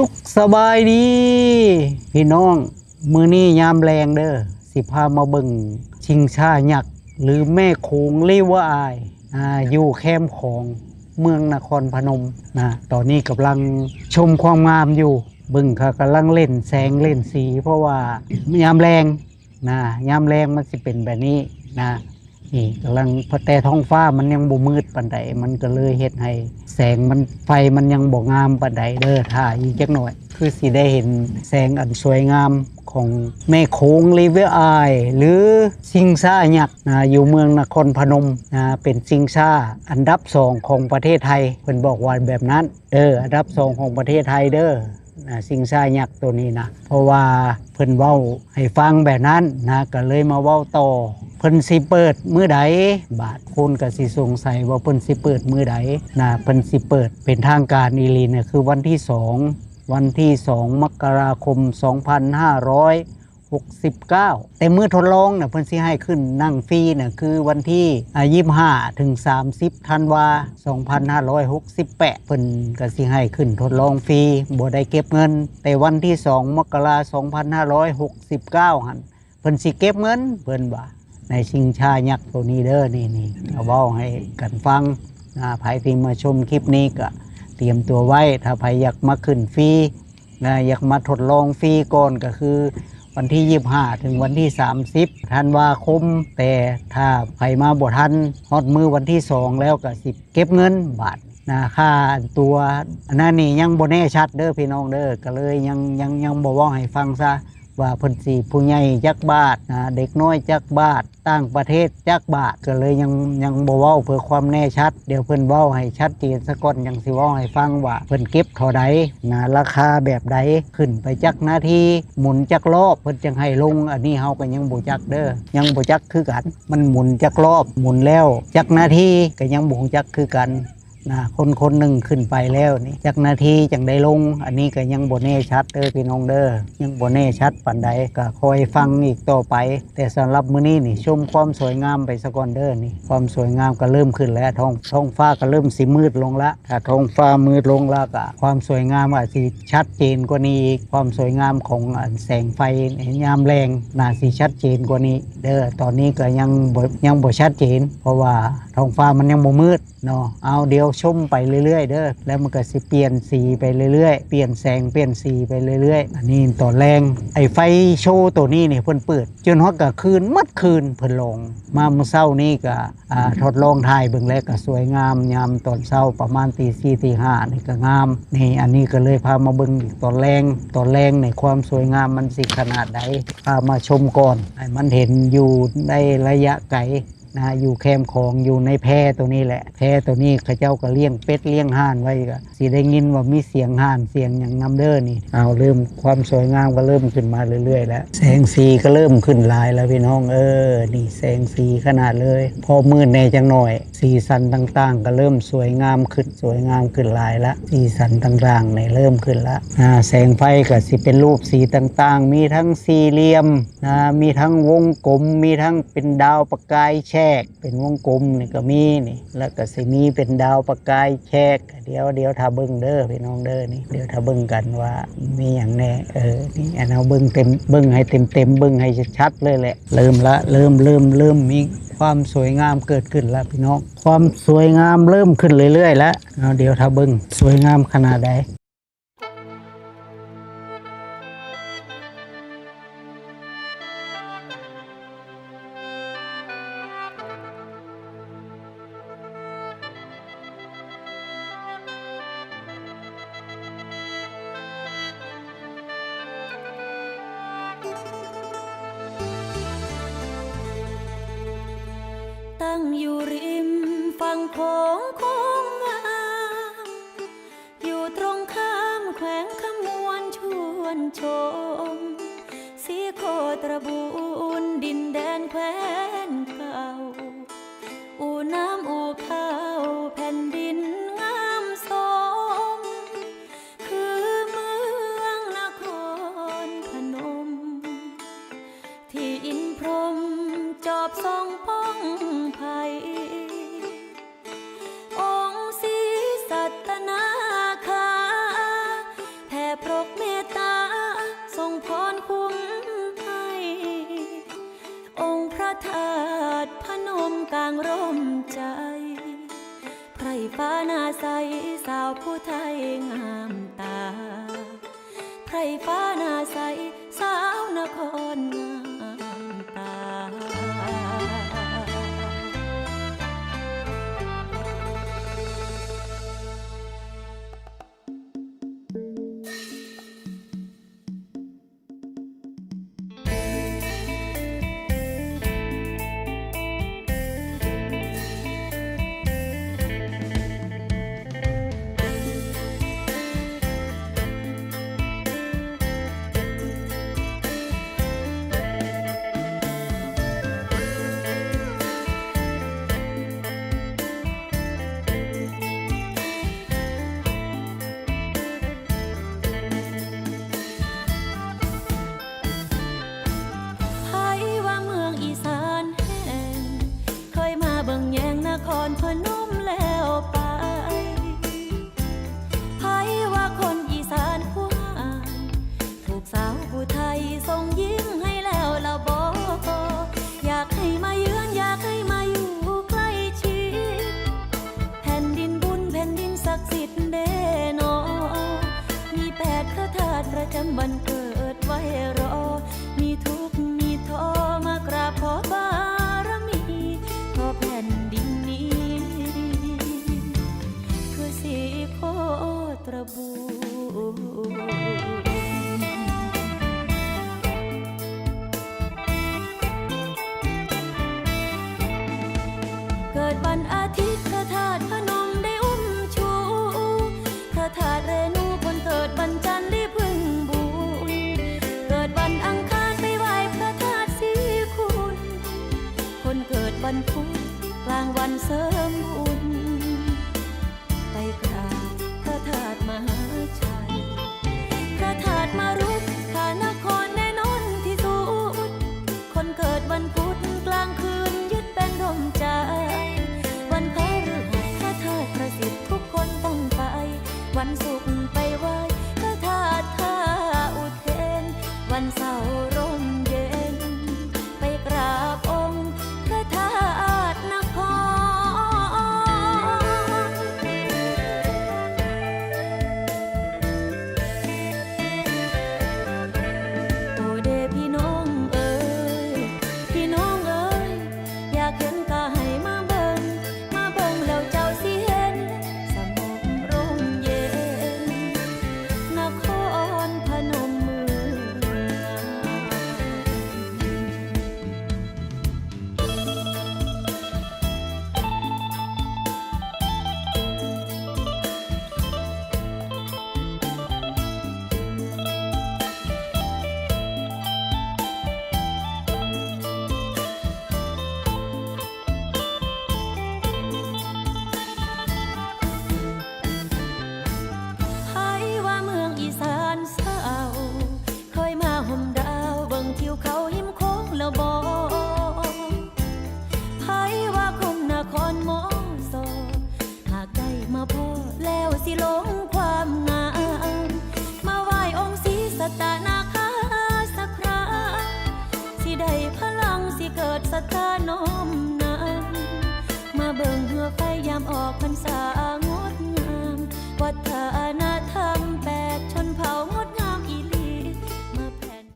สุขสบายดี พี่น้อง มือนี้ยามแรงเด้อสิพามาเบิ่งชิงชาหยัก หรือแม่โขงลิวอร์อายอ่าอยู่แคมของเมืองนครพนมนะตอนนี้กำลังชมความงามอยู่เบิ่งเขากำลังเล่นแสงเล่นสี เพราะว่ายามแรงนะยามแรงมันสิเป็นแบบนี้นะ นี่กำลังพอแต่ท้องฟ้ามันยังบ่มืดปานใดมันก็เลยเฮ็ดให้ แสงมันไฟมันยังบ่งามปานใดเด้อถ้าอีกจักหน่อย คือสิได้เห็นแสงอันสวยงามของแม่โขงริเวอร์ไอหรือซิงซ่าหยักษ์นะอยู่เมืองนครพนมนะเป็นซิงซ่าอันดับสองของประเทศไทยเพิ่นบอกว่าแบบนั้นเด้ออันดับสองของประเทศไทยเด้อนะซิงซ่าหยักษ์ตัวนี้นะเพราะว่าเพิ่นเว้าให้ฟังแบบนั้นนะก็เลยมาเว้าต่อ เพิ่นสิเปิดมือใดบาทคนก็สิสงสัยว่าเพิ่นสิเปิดมือใดนะเพิ่นสิเปิดเป็นทางการอีลีเนี่ยคือวันที่2วันที่2มกราคม 2569 แต่มื้อทดลองน่ะเพิ่นสิให้ขึ้นนั่งฟรีน่ะคือวันที่อ่า25ถึง 30ธันวา 2568 เพิ่นก็สิให้ขึ้นทดลองฟรีบ่ได้เก็บเงิน แต่วันที่2มกราคม 2569 หันเพิ่นสิเก็บเงินเพิ่นว่า ในชิงชายักษ์ตัวนี้เด้อนี่นี่เอาเว้าให้กันฟังนะใครที่มาชมคลิปนี้ก็เตรียมตัวไว้ ถ้าใครอยากมาขึ้นฟรีนะอยากมาทดลองฟรีก่อนก็คือ วันที่25ถึงวันที่ 30ธันวาคม แต่ถ้าใครมาบ่ทันฮอดมือวันที่2แล้วก็สิเก็บเงินบาทนะค่าตัวอันนั้นนี่ยังบ่แน่ชัดเด้อพี่น้องเด้อก็เลยยังยังยังบ่เว้าให้ฟังซะ ว่าเพิ่นสิผู้ใหญ่จักบาทนะเด็กน้อยจักบาทต่างประเทศจักบาทก็เลยยังยังบ่เว้าเพื่อความแน่ชัด เดี๋ยวเพิ่นเว้าให้ชัดเจนซะก่อนยังสิเว้าให้ฟังว่าเพิ่นเก็บเท่าใดนะราคาแบบใดขึ้นไปจักนาทีหมุนจักรอบเพิ่นจังให้ลง อันนี้เฮาก็ยังบ่จักเด้อยังบ่จักคือกัน มันหมุนจักรอบหมุนแล้วจักนาทีก็ยังบ่จักคือกัน นะคนคนหนึ่งขึ้นไปแล้วนี่จากนาทีจังได้ลง อันนี้ก็ยังบ่แน่ชัดเด้อพี่น้องเด้อยังบ่แน่ชัดปานใดก็คอยฟังอีกต่อไป แต่สำหรับมื้อนี้นี่ชมความสวยงามไปสะก่อนเด้อนี่ความสวยงามก็เริ่มขึ้นแล้วท้องท้องฟ้าก็เริ่มสิมืดลงละถ้าท้องฟ้ามืดลงล้วก็ความสวยงามอาจสิชัดเจนกว่านี้อีกความสวยงามของแสงไฟยามแรงน่าสิชัดเจนกว่านี้ เด้อตอนนี้ก็ยังยังบ่ชัดเจน เพราะว่า ท้องฟ้ามันยังบ่มืดเนาะเอาเดี๋ยวชมไปเรื่อยๆ เด้อแล้วมันก็สิเปลี่ยนสีไปเรื่อยๆ เปลี่ยนแสงเปลี่ยนสีไปเรื่อยๆ อันนี้ตอนแรงไอ้ไฟโชว์ตัวนี้นี่เพิ่นเปิด จนฮอดกะคืนมัดคืนเพิ่นลง มาเมื่อเช้านี้ก็อ่าทดลองถ่ายเบิ่งแล้วก็สวยงามยามตอนเช้าประมาณตีสี่ตีห้านี่ก็งามนี่อันนี้ก็เลยพามาเบิ่งอีกตอนแรงตอนแรงในความสวยงามมันสิขนาดใดพามาชมก่อนให้มันเห็นอยู่ในระยะไกล นะอยู่แคมของอยู่ในแพตัวนี้แหละ แพตัวนี้เขาเจ้าก็เลี้ยงเป็ดเลี้ยงห่านไว้ก็สิได้ยินว่ามีเสียงห่านเสียงอย่างน้ำเด้อนี่เอาเริ่มความสวยงามก็เริ่มขึ้นมาเรื่อยๆแล้วแสงสีก็เริ่มขึ้นลายแล้วพี่น้องเออ นี่แสงสีขนาดเลย พอมืดในจังหน่อย สีสันต่างๆ ก็เริ่มสวยงามขึ้นสวยงามขึ้นลายละสีสันต่างๆในเริ่มขึ้นละอ่าแสงไฟก็สิเป็นรูปสีต่างๆ มีทั้งสี่เหลี่ยมนะมีทั้งวงกลมมีทั้งเป็นดาวประกายแฉกเป็นวงกลมนี่ก็มีนี่แล้วก็สิมีเป็นดาวประกายแฉกเดี๋ยวเดี๋ยวถ้าเบิ่งเด้อพี่น้องเด้อนี่เดี๋ยวถ้าเบิ่งกันว่ามีอย่างแน่เออนี่อันเอาเบิ่งเต็มเบิ่งให้เต็มเต็มเบิ่งให้ชัดเลยแหละเริ่มละเริ่มเริ่มเริ่มมีความสวยงามเกิดขึ้นแล้วพี่น้อง ความสวยงามเริ่มขึ้นเรื่อยๆแล้วเอาเดี๋ยวถ้าเบิ่งสวยงามขนาดใด งอยู่ริมฝั่งโขงโค้งงามอยู่ตรงข้ามแขวงขมวนชวนชม สีโคตรบูนดินแดนแควนเก่า อูน้ำอูข้าวแผ่นดินงามสม คือเมืองนครพนม ที่อินพรมจอบทรงปอ ธาตุพนมกลางร่มใจ ไพรฟ้านาใสสาวผู้ไทยงามตา ไพรฟ้านาใสสาวนครงาม ติประจำวันเกิดไว้รอ มีทุกมีท้อมากราบขอบารมีขอแผ่นดินนี้ คือสีโคตรบู ตานาคาสักคราสิได้พลังสิเกิดสตาน้อมนั้นมาเบิ่งเหือไฟยามออกพรรษางดงาม วัฒนธรรมแปดชนเผ่างด